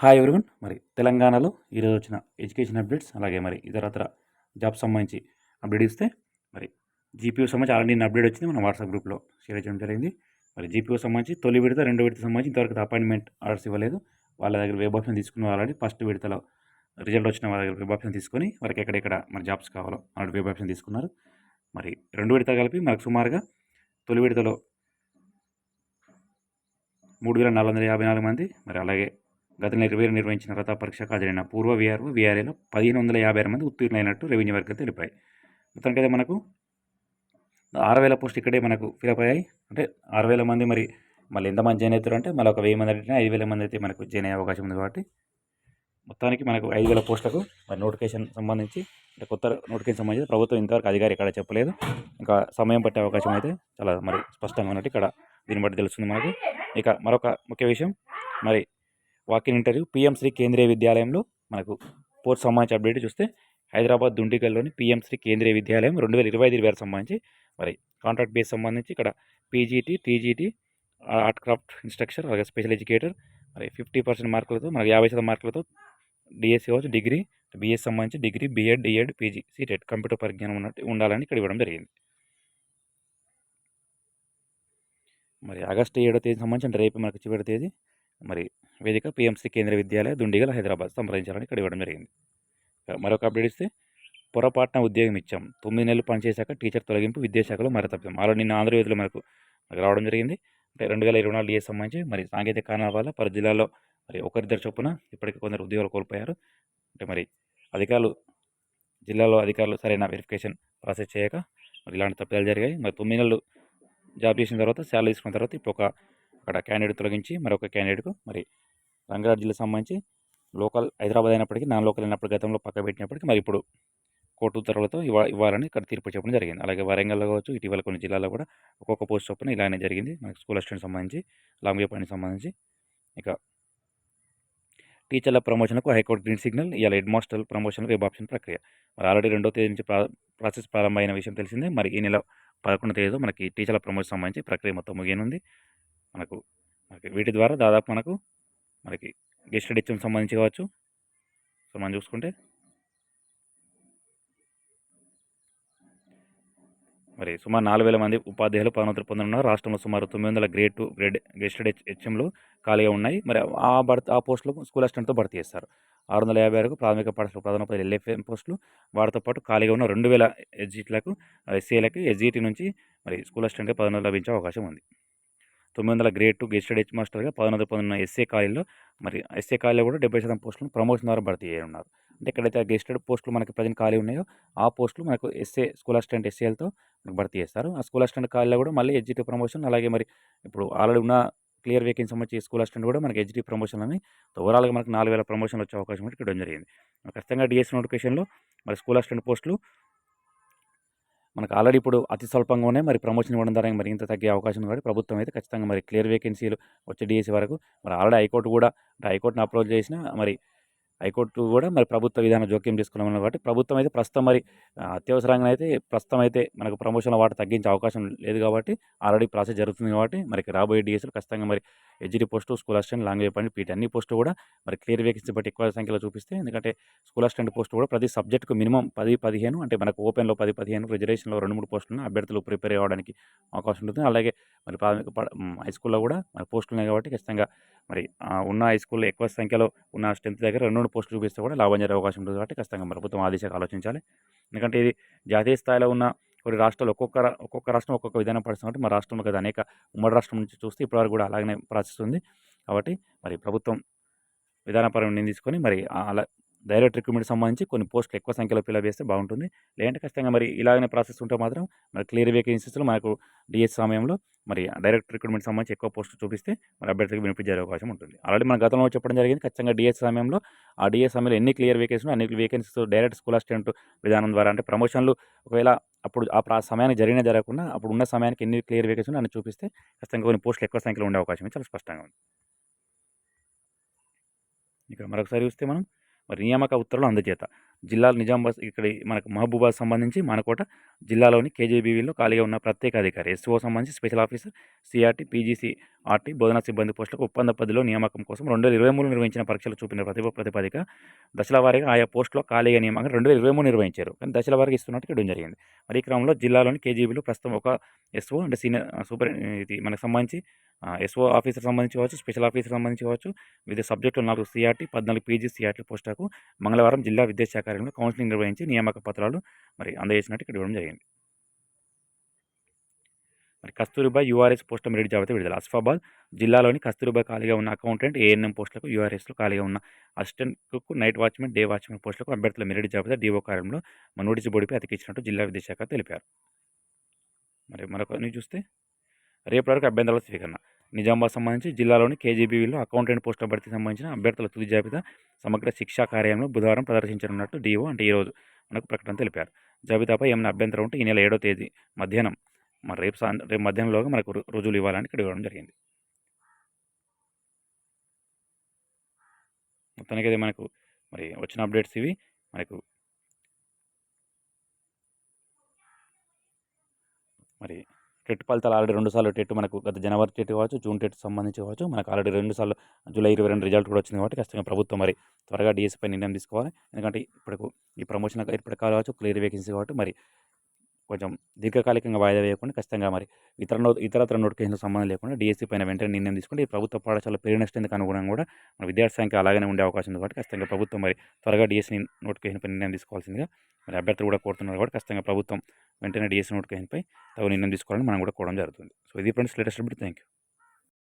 Hi everyone మరి తెలంగాణలో ఈరోజు వచ్చిన ఎడ్యుకేషన్ అప్డేట్స్ అలాగే మరి ఇతర ఇతర జాబ్ సంబంధించి అప్డేట్ ఇస్తే మరి జీపీఓ సంబంధించి ఆల్రెడీ నిన్న అప్డేట్ వచ్చింది మన వాట్సాప్ గ్రూప్లో షేర్ చేయడం జరిగింది. మరి జీపీఓ సంబంధించి తొలి విడత రెండో విడత సంబంధించి ఇంతవరకు అపాయింట్మెంట్ ఆర్డర్స్ ఇవ్వలేదు. వాళ్ళ దగ్గర వెబ్ ఆప్షన్ తీసుకున్న ఆల్రెడీ ఫస్ట్ విడతలో రిజల్ట్ వచ్చిన వాళ్ళ దగ్గర వెబ్ ఆప్షన్ తీసుకొని వారికి ఎక్కడెక్కడ మరి జాబ్స్ కావాలో అలాంటి వెబ్ ఆప్షన్ తీసుకున్నారు. మరి రెండు విడత కలిపి మనకు సుమారుగా తొలి విడతలో మూడు వేల నాలుగు వందల యాభై నాలుగు మంది మరి అలాగే గత ఇరవై నిర్వహించిన రథ పరీక్షకు హాజరైన పూర్వ విఆర్ఓ విఆర్ఏలో పదిహేను వందల యాభై ఆరు మంది ఉత్తీర్ణులైనట్టు రెవెన్యూ వర్గాలు తెలిపాయి. మొత్తానికైతే మనకు ఆరు వేల పోస్ట్ ఇక్కడే మనకు ఫిలప్ అయ్యాయి. అంటే ఆరు వేల మంది మరి మళ్ళీ ఎంతమంది జాయిన్ అవుతారు అంటే మళ్ళీ ఒక వెయ్యి మంది అంటే ఐదు వేల మంది అయితే మనకు జాయిన్ అయ్యే అవకాశం ఉంది కాబట్టి మొత్తానికి మనకు ఐదు వేల పోస్టులకు మరి నోటిఫికేషన్ సంబంధించి అంటే కొత్త నోటిఫికేషన్ సంబంధించి ప్రభుత్వం ఇంతవరకు అధికారి ఇక్కడ చెప్పలేదు. ఇంకా సమయం పట్టే అవకాశం అయితే చాలా మరి స్పష్టంగా ఉన్నట్టు ఇక్కడ దీన్ని బట్టి తెలుస్తుంది మనకు. ఇక మరొక ముఖ్య విషయం మరి వాకిన్ ఇంటర్వ్యూ పిఎం శ్రీ కేంద్రీయ విద్యాలయంలో మనకు పోస్ట్ సంబంధించి అప్డేట్ చూస్తే హైదరాబాద్ దుండిగల్లోని పిఎం శ్రీ కేంద్రీయ విద్యాలయం రెండు వేల ఇరవై ఐదు వేల సంబంధించి మరి కాంట్రాక్ట్ బేస్ సంబంధించి ఇక్కడ PGT TGT art craft instructor అలాగే స్పెషల్ ఎడ్యుకేటర్ మరి ఫిఫ్టీ పర్సెంట్ మార్కులతో మనకి యాభై శాతం మార్కులతో డిఎస్సి కావచ్చు డిగ్రీ బీఎస్ సంబంధించి degree BEd DEd PG seated computer పరిజ్ఞానం ఉన్నట్టు ఉండాలని ఇక్కడ ఇవ్వడం జరిగింది. మరి ఆగస్టు ఏడో తేదీ సంబంధించి అంటే రేపు మనకు చివరి తేదీ. మరి వేదిక పిఎంసీ కేంద్ర విద్యాలయ దుండిగల్ హైదరాబాద్ సంప్రదించాలని ఇక్కడ ఇవ్వడం జరిగింది. మరొక అప్డేట్ ఇస్తే పొరపాటున ఉద్యోగం ఇచ్చాం. తొమ్మిది నెలలు పనిచేశాక టీచర్ తొలగింపు విద్యాశాఖలో మరి తప్పాం ఆల్రెడీ నిన్న ఆంధ్రవేదిలో మనకు మనకు రావడం జరిగింది. అంటే రెండు వేల ఇరవై నాలుగు ఏ సంబంధించి మరి సాంకేతిక కారణాల వల్ల పలు జిల్లాల్లో మరి ఒకరిద్దరు చొప్పున ఇప్పటికీ కొందరు ఉద్యోగాలు కోల్పోయారు. అంటే మరి అధికారులు జిల్లాలో అధికారులు సరైన వెరిఫికేషన్ ప్రాసెస్ చేయక మరి ఇలాంటి తప్పిదాలు జరిగాయి. మరి తొమ్మిది నెలలు జాబ్ చేసిన తర్వాత శాలరీ తీసుకున్న తర్వాత ఇప్పుడు ఒక అక్కడ క్యాండిడేట్ తొలగించి మరొక క్యాండిడేట్కు మరి రంగారెడ్డి జిల్లా సంబంధించి లోకల్ హైదరాబాద్ అయినప్పటికీ నాన్ లోకల్ అయినప్పుడు గతంలో పక్క పెట్టినప్పటికీ మరి ఇప్పుడు కోర్టు ఉత్తర్వులతో ఇవ్వ ఇవ్వాలని ఇక్కడ తీర్పు చెప్పడం జరిగింది. అలాగే వరంగల్లో కావచ్చు ఇటీవల కొన్ని జిల్లాల్లో కూడా ఒక్కొక్క పోస్ట్ చొప్పున ఇలానే జరిగింది. మనకి స్కూల్ అసిస్టెంట్ సంబంధించి లాంగ్ పనికి సంబంధించి ఇక టీచర్ల ప్రమోషన్కు హైకోర్టు గ్రీన్ సిగ్నల్ ఇలా head master promotion web option ప్రక్రియ. మరి ఆల్రెడీ రెండో తేదీ నుంచి ప్రాసెస్ ప్రారంభమైన విషయం తెలిసిందే. మరి ఈ నెల పదకొండు తేదీలో మనకి టీచర్ల ప్రమోషన్ సంబంధించి ప్రక్రియ మొత్తం ముగియనుంది. మనకు మనకి వీటి ద్వారా దాదాపు మనకు మనకి గెస్ట్ హెచ్ఎం సంబంధించి కావచ్చు. సో మనం చూసుకుంటే మరి సుమారు నాలుగు వేల మంది ఉపాధ్యాయులు పదోన్నతులు పొందనున్నారు. రాష్ట్రంలో సుమారు తొమ్మిది వందల గ్రేడ్ టూ గ్రేడ్ గెస్టెడ్ హెచ్ఎంలు ఖాళీగా ఉన్నాయి. మరి ఆ భర్త ఆ పోస్టులు స్కూల్ అసిస్టెంట్తో భర్తీ చేస్తారు. ఆరు వందల యాభై వరకు ప్రాథమిక పాఠశాల ప్రధానోపాధ్యాయులు ఎల్ఎఫ్ఎం పోస్టులు. వారితో పాటు ఖాళీగా ఉన్న రెండు వేల ఎస్జీటీలకు ఎస్సీలకి ఎస్జీటీ నుంచి మరి స్కూల్ అసిస్టెంట్గా పదోన్నతులు లభించే అవకాశం ఉంది. తొమ్మిది వందల గ్రేడ్ టూ గెస్టెడ్ హెచ్ మాస్టర్గా పదనొందల పొందిన ఎస్ఏ కాలేజీలో మరి ఎస్ఏ కాలేజీలో కూడా డెబ్బై శాతం పోస్టులను ప్రమోషన్ ద్వారా భర్తీ ఉన్నారు అంటే ఎక్కడైతే గెస్టెడ్ పోస్టులు మనకి ప్రజెంట్ ఖాళీ ఉన్నాయో ఆ పోస్టులు మనకు ఎస్ఏ స్కూల్ అసిస్టెంట్ ఎస్ఏలతో మనకు భర్తీ చేస్తారు. ఆ స్కూల్ అసిస్టెంట్ ఖాళీలో కూడా మళ్ళీ హెచ్జిటి ప్రమోషన్ అలాగే మరి ఇప్పుడు ఆల్రెడీ ఉన్న క్లియర్ వేకెన్సీ సంబంధించి స్కూల్ అసిస్టెంట్ కూడా మనకి హెచ్డీ ప్రమోషన్ అని ఓవరాల్గా మనకు నాలుగు వేల ప్రమోషన్లు వచ్చే అవకాశం కూడా ఇక్కడ జరిగింది. ఖచ్చితంగా డిఎస్సీ నోటిఫికేషన్లో మరి స్కూల్ అసిస్టెంట్ పోస్టులు మనకు ఆల్రెడీ ఇప్పుడు అతి స్వల్పంగానే మరి ప్రమోషన్ ఇవ్వడం ద్వారా మరి ఇంత తగ్గే అవకాశం ఉంది కాబట్టి ప్రభుత్వం అయితే ఖచ్చితంగా మరి క్లియర్ వేకెన్సీలు వచ్చే డిఎస్సి వరకు మరి ఆల్రెడీ హైకోర్టు కూడా హైకోర్టును అప్రోచ్ చేసిన మరి హైకోర్టు కూడా మరి ప్రభుత్వ విధానం జోక్యం తీసుకున్నాం కాబట్టి ప్రభుత్వం అయితే ప్రస్తుతం మరి అత్యవసరంగా అయితే ప్రస్తుతం అయితే మనకు ప్రమోషన్ల వాటి తగ్గించే అవకాశం లేదు కాబట్టి ఆల్రెడీ ప్రాసెస్ జరుగుతుంది కాబట్టి మరి రాబోయే డిఎస్లు ఖచ్చితంగా మరి HD post school assistant language పని పీటీ అన్ని పోస్టు కూడా మరి క్లియర్ వేకెన్సీ బట్టి ఎక్కువ సంఖ్యలో చూపిస్తే ఎందుకంటే స్కూల్ అసిస్టెంట్ పోస్ట్ కూడా ప్రతి సబ్జెక్టుకు మినిమం పది పదిహేను అంటే మనకు ఓపెన్లో పది పదిహేను రిజర్వేషన్లో రెండు మూడు పోస్టులను అభ్యర్థులు ప్రిపేర్ అవ్వడానికి అవకాశం ఉంటుంది. అలాగే మరి ప్రాథమిక హై స్కూల్లో కూడా మరి పోస్టులు ఉన్నాయి కాబట్టి ఖచ్చితంగా మరి ఉన్న హై స్కూల్లో ఎక్కువ సంఖ్యలో ఉన్న స్ట్రెంత్ దగ్గర రెండు రెండు పోస్టులు చూపిస్తే కూడా లాభం జరిగే అవకాశం ఉంటుంది కాబట్టి ఖచ్చితంగా ప్రభుత్వం ఆదేశాలు ఆలోచించాలి. ఎందుకంటే ఇది జాతీయ స్థాయిలో ఉన్న కొన్ని రాష్ట్రాలు ఒక్కొక్క ఒక్కొక్క రాష్ట్రం ఒక్కొక్క విధానం పడుతుంది మా రాష్ట్రంలో కదా అనేక ఉమ్మడి రాష్ట్రం నుంచి చూస్తే ఇప్పటివరకు కూడా అలాగనే ప్రాసెస్ ఉంది కాబట్టి మరి ప్రభుత్వం విధానపరమైన తీసుకొని మరి అలా డైరెక్ట్ రిక్రూట్మెంట్ సంబంధించి కొన్ని పోస్టులు ఎక్కువ సంఖ్యలో ఫిల్అప్ చేస్తే బాగుంటుంది. లేదంటే ఖచ్చితంగా మరి ఇలాగనే ప్రాసెస్ ఉంటే మాత్రం మరి క్లియర్ వేకెన్సీస్లో మనకు డిఎస్ సమయంలో మరి డైరెక్ట్ రిక్రూట్మెంట్ సంబంధించి ఎక్కువ పోస్ట్ చూపిస్తే మరి అభ్యర్థికి బెనిఫిట్ జరిగే అవకాశం ఉంటుంది. ఆల్రెడీ మన గతంలో చెప్పడం జరిగింది ఖచ్చితంగా డిఎస్ సమయంలో ఆ డిఎస్ సమయంలో ఎన్ని క్లియర్ వేకెన్సీలు అన్ని వేకెన్సీస్ డైరెక్ట్ స్కూల్ అసిస్టెంట్ విధానం ద్వారా అంటే ప్రమోషన్లు ఒకవేళ అప్పుడు ఆ సమయానికి జరిగిన జరగకుండా అప్పుడు ఉన్న సమయానికి ఎన్ని క్లియర్ వేకెన్సీలు అని చూపిస్తే ఖచ్చితంగా కొన్ని పోస్టులు ఎక్కువ సంఖ్యలో ఉండే అవకాశం చాలా స్పష్టంగా ఉంది. ఇక మరొకసారి చూస్తే మనం మరి నియామక ఉత్తర్వులు అందజేత. జిల్లాల నిజామాబాద్ ఇక్కడ మనకు మహబూబాద్ సంబంధించి మనకోట జిల్లాలోని కేజీబీవీలో ఖాళీగా ఉన్న ప్రత్యేక అధికారి ఎస్ఓ సంబంధించి special officer CRT PGC RT బోధనా సిబ్బంది పోస్టులకు ఒప్పంద పద్ధతిలో నియామకం కోసం రెండు వేల ఇరవై మూడు నిర్వహించిన పరీక్షలు చూపిన ప్రతిభ ప్రతిపాదిక దశల వారీగా ఆయా పోస్టులో ఖాళీగా నియామకం రెండు వేల ఇరవై మూడు నిర్వహించారు. కానీ దశల వారీగా ఇస్తున్నట్టు ఇక్కడ జరిగింది. మరి ఈ క్రమంలో జిల్లాలోని కేజీబీలు ప్రస్తుతం ఒక ఎస్ఓ అంటే సీనియర్ సూపర్ ఇది మనకు సంబంధించి ఎస్ఓ ఆఫీసర్ సంబంధించి కావచ్చు స్పెషల్ ఆఫీసర్ సంబంధించి కావచ్చు వివిధ సబ్జెక్టులు నాలుగు సిఆర్టీ పద్నాలుగు పీజీ సిఆర్టీ పోస్టాకు మంగళవారం జిల్లా విద్యాశాఖ కార్యాలయంలో కౌన్సిలింగ్ నిర్వహించి నియామక పత్రాలు మరి అందజేసినట్టు ఇక్కడ ఇవ్వడం జరిగింది. మరి కస్తూరిబా యూఆర్ఎస్ పోస్టుల మెరిట్ జాబితా విడుదల అస్ఫాబాద్ జిల్లాలోని కస్తూరిబా ఖాళీగా ఉన్న అకౌంటెంట్ ఏఎన్ఎం పోస్టులకు యూఆర్ఎస్లో ఖాళీగా ఉన్న assistant cook night watchman day watchman పోస్టులకు అభ్యర్థుల మెరిట్ జాబితా డీఓ కార్యంలో నోటీసు బోర్డుపై అతికిచ్చినట్టు జిల్లా విద్యాశాఖ తెలిపారు. మరి మరొక న్యూస్ చూస్తే రేపటి వరకు అభ్యంతరాల స్వీకరణ నిజామాబాద్ సంబంధించి జిల్లాలోని కేజీబీవీలో అకౌంటెంట్ పోస్టుల భర్తీ సంబంధించిన అభ్యర్థుల తుది జాబితా సమగ్ర శిక్షా కార్యంలో బుధవారం ప్రదర్శించనున్నట్టు డీఓ అంటే ఈరోజు మనకు ప్రకటన తెలిపారు. జాబితాపై ఏమైనా అభ్యంతరం ఉంటే ఈ నెల ఏడో తేదీ మధ్యాహ్నం మరి రేపు సా రేపు మధ్యాహ్నంలోగా మనకు రుజువులు ఇవ్వాలని ఇక్కడ ఇవ్వడం జరిగింది. మొత్తానికి అయితే మనకు మరి వచ్చిన అప్డేట్స్ ఇవి. మనకు మరి టెట్ ఫలితాలు ఆల్రెడీ రెండు సార్లు టెట్ మనకు గత జనవరి టెట్ కావచ్చు జూన్ టెట్ సంబంధించి కావచ్చు మనకు ఆల్రెడీ రెండు సార్లు జూలై ఇరవై రెండు రిజల్ట్ కూడా వచ్చింది కాబట్టి ఖచ్చితంగా ప్రభుత్వం మరి త్వరగా డిఎస్పై నిర్ణయం తీసుకోవాలి. ఎందుకంటే ఇప్పుడు ఈ ప్రమోషన్ ఇప్పటి కావచ్చు క్లియర్ వేకెన్సీ కాబట్టి మరి కొంచెం దీర్ఘకాలికంగా వాయిదా వేయకుండా ఖచ్చితంగా మరి ఇతర ఇతరత్ర నోటిఫికేషన్ సంబంధం లేకుండా డిఎస్సీ పైన వెంటనే నిర్ణయం తీసుకుంటే ఈ ప్రభుత్వ పాఠశాల పెరిగిన స్ట్రెంత్కి అనుగుణంగా కూడా మన విద్యార్థి సంఖ్య అలాగనే ఉండే అవకాశం ఉంది కాబట్టి ఖచ్చితంగా ప్రభుత్వం మరి త్వరగా డిఎస్సీ నోటిఫికేషన్ పై నిర్ణయం తీసుకోవాల్సిందిగా మరి అభ్యర్థులు కూడా కోరుతున్నారు కాబట్టి ఖచ్చితంగా ప్రభుత్వం వెంటనే డిఎస్సీ నోటిఫికేషన్పై తగు నిర్ణయం తీసుకోవాలని మనం కూడా కోవడం జరుగుతుంది. సో ఇది friends latest update. Thank you